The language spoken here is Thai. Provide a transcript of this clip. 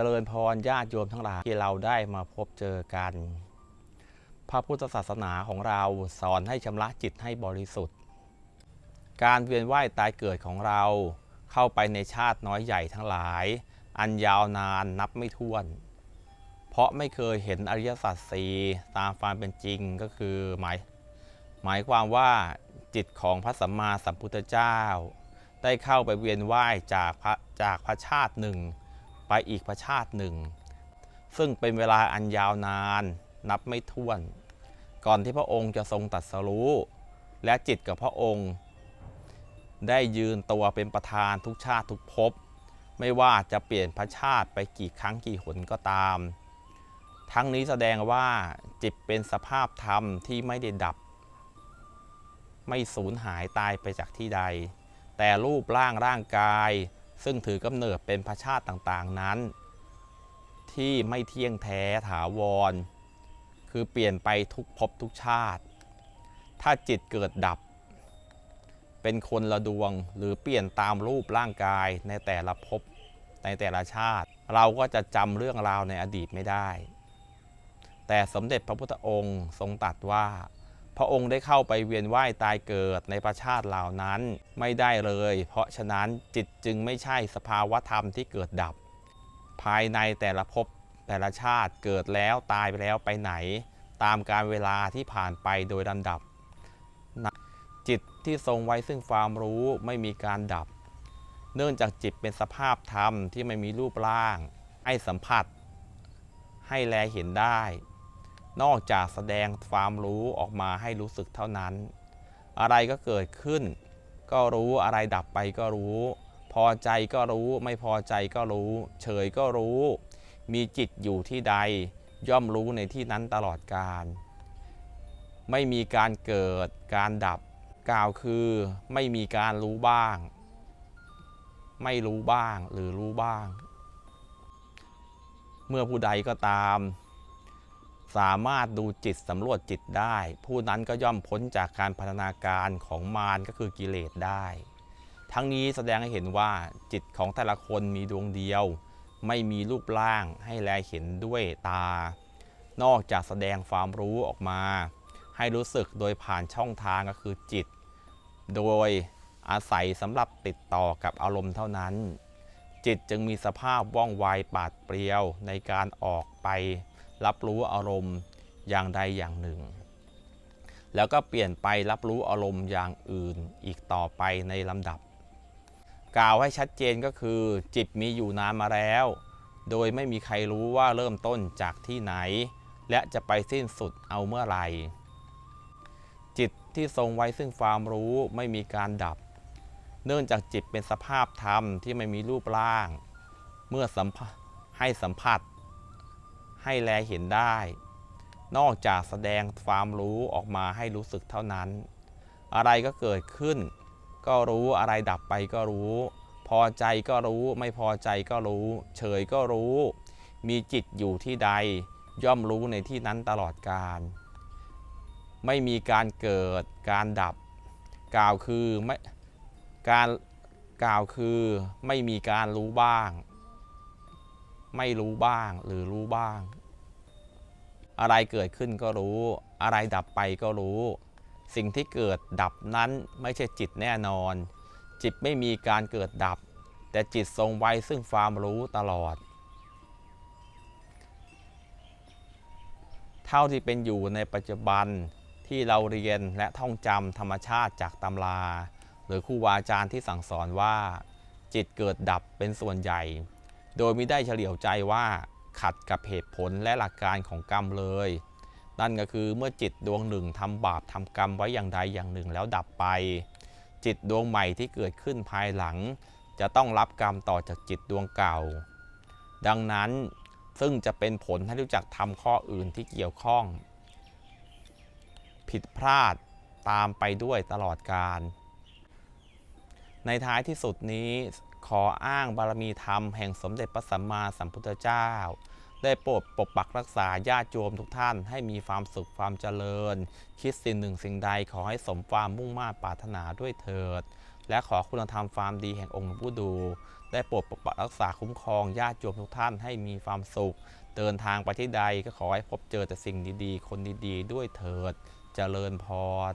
เจริญพรญาติโยมทั้งหลายที่เราได้มาพบเจอกัน พระพุทธศาสนาของเราสอนให้ชำระจิตให้บริสุทธิ์ การเวียนว่ายตายเกิดของเราเข้าไปในชาติน้อยใหญ่ทั้งหลาย อันยาวนานนับไม่ถ้วน เพราะไม่เคยเห็นอริยสัจสีตามความเป็นจริงก็คือหมายหมายความว่าจิตของพระสัมมาสัมพุทธเจ้า ได้เข้าไปเวียนว่ายจากพระจากพระชาติหนึ่ง ไปอีกพระชาติหนึ่ง ซึ่งเป็นเวลาอันยาวนานนับไม่ถ้วน ก่อนที่พระองค์จะทรงตัดสรู้ และจิตกับพระองค์ ได้ยืนตัวเป็นประธานทุกชาติทุกภพไม่ว่าจะเปลี่ยนพระชาติไปกี่ครั้งกี่หนก็ตาม ทั้งนี้แสดงว่าจิตเป็นสภาพธรรมที่ไม่ได้ดับ ไม่สูญหายตายไปจากที่ใด แต่รูปร่างร่างกาย ซึ่งถือกำเนิดเป็นพระชาติต่างๆนั้น ที่ไม่เที่ยงแท้ถาวร คือเปลี่ยนไปทุกภพทุกชาติ ถ้าจิตเกิดดับ เป็นคนละดวงหรือเปลี่ยนตามรูปร่างกายในแต่ละภพในแต่ละชาติ เราก็จะจำเรื่องราวในอดีตไม่ได้ แต่สมเด็จพระพุทธองค์ทรงตรัสว่า พระองค์ได้เข้าไปเวียนว่ายตายเกิดในประชาติเหล่านั้นไม่ได้เลย เพราะฉะนั้นจิตจึงไม่ใช่สภาวธรรมที่เกิดดับ ภายในแต่ละภพแต่ละชาติเกิดแล้วตายไปแล้วไปไหน ตามการเวลาที่ผ่านไปโดยลำดับ จิตที่ทรงไว้ซึ่งความรู้ไม่มีการดับ เนื่องจากจิตเป็นสภาพธรรมที่ไม่มีรูปร่าง ให้สัมผัส ให้แลเห็นได้ นอกจากแสดงความรู้ออกมาให้รู้สึกเท่านั้น อะไรก็เกิดขึ้น ก็รู้อะไรดับไปก็รู้ พอใจก็รู้ ไม่พอใจก็รู้ เฉยก็รู้ มีจิตอยู่ที่ใด ย่อมรู้ในที่นั้นตลอดกาลไม่มีการเกิด การดับ กล่าวคือ ไม่มีการรู้บ้าง ไม่รู้บ้างหรือรู้บ้าง เมื่อผู้ใดก็ตาม สามารถดูจิตสำรวจจิตได้ ผู้นั้นก็ย่อมพ้นจากการพัฒนาการของมารก็คือกิเลสได้ ทั้งนี้แสดงให้เห็นว่าจิตของแต่ละคนมีดวงเดียว ไม่มีรูปร่างให้แลเห็นด้วยตา นอกจากแสดงความรู้ออกมา ให้รู้สึกโดยผ่านช่องทางก็คือจิต โดยอาศัยสำหรับติดต่อกับอารมณ์เท่านั้น จิตจึงมีสภาพว่องไวปาดเปรียวในการออกไป รับรู้อารมณ์อย่างใดอย่างหนึ่ง แล้วก็เปลี่ยนไปรับรู้อารมณ์อย่างอื่นอีกต่อไปในลำดับ กล่าวให้ชัดเจนก็คือ จิตมีอยู่นานมาแล้ว โดยไม่มีใครรู้ว่าเริ่มต้นจากที่ไหน และจะไปสิ้นสุดเอาเมื่อไหร่ จิตที่ทรงไว้ซึ่งความรู้ไม่มีการดับ เนื่องจากจิตเป็นสภาพธรรมที่ไม่มีรูปร่าง เมื่อสัมให้สัมผัส ให้แลเห็นได้ นอกจากแสดงความรู้ออกมาให้รู้สึกเท่านั้น อะไรก็เกิดขึ้น ก็รู้อะไรดับไปก็รู้ พอใจก็รู้ไม่พอใจก็รู้ เฉยก็รู้ มีจิตอยู่ที่ใด ย่อมรู้ในที่นั้นตลอดกาลไม่มีการเกิดการดับ กล่าวคือไม่การกล่าวคือไม่มีการรู้บ้าง ไม่รู้บ้างหรือรู้บ้าง อะไรเกิดขึ้นก็รู้ อะไรดับไปก็รู้ สิ่งที่เกิดดับนั้นไม่ใช่จิตแน่นอน จิตไม่มีการเกิดดับ แต่จิตทรงไว้ซึ่งความรู้ตลอด เท่าที่เป็นอยู่ในปัจจุบันที่เราเรียนและท่องจำธรรมชาติจากตำรา หรือครูบาอาจารย์ที่สั่งสอนว่า จิตเกิดดับเป็นส่วนใหญ่ โดยไม่ได้เฉลียวใจว่าขัดกับเหตุผลและหลักการของกรรมเลย นั่นก็คือเมื่อจิตดวงหนึ่งทำบาปทำกรรมไว้อย่างใดอย่างหนึ่งแล้วดับไป จิตดวงใหม่ที่เกิดขึ้นภายหลัง จะต้องรับกรรมต่อจากจิตดวงเก่า ดังนั้นซึ่งจะเป็นผลให้รู้จักทำข้ออื่นที่เกี่ยวข้อง ผิดพลาดตามไปด้วยตลอดการ ในท้ายที่สุดนี้ ขออ้างบารมีธรรมแห่งสมเด็จพระสัมมาสัมพุทธเจ้า ได้โปรดปกปักรักษาญาติโยมทุกท่านให้มีความสุขความเจริญ คิดสิ่งหนึ่งสิ่งใดขอให้สมความมุ่งมา่ปรารถนาด้วยเถิด และขอคุณธรรมความดีแห่งองค์หลวงปู่ดู ได้โปรดปกปักรักษาคุ้มครองญาติโยมทุกท่านให้มีความสุข เดินทางไปที่ใดก็ขอให้พบเจอแต่สิ่งดีๆ คนดีๆ ด้วยเถิด เจริญพร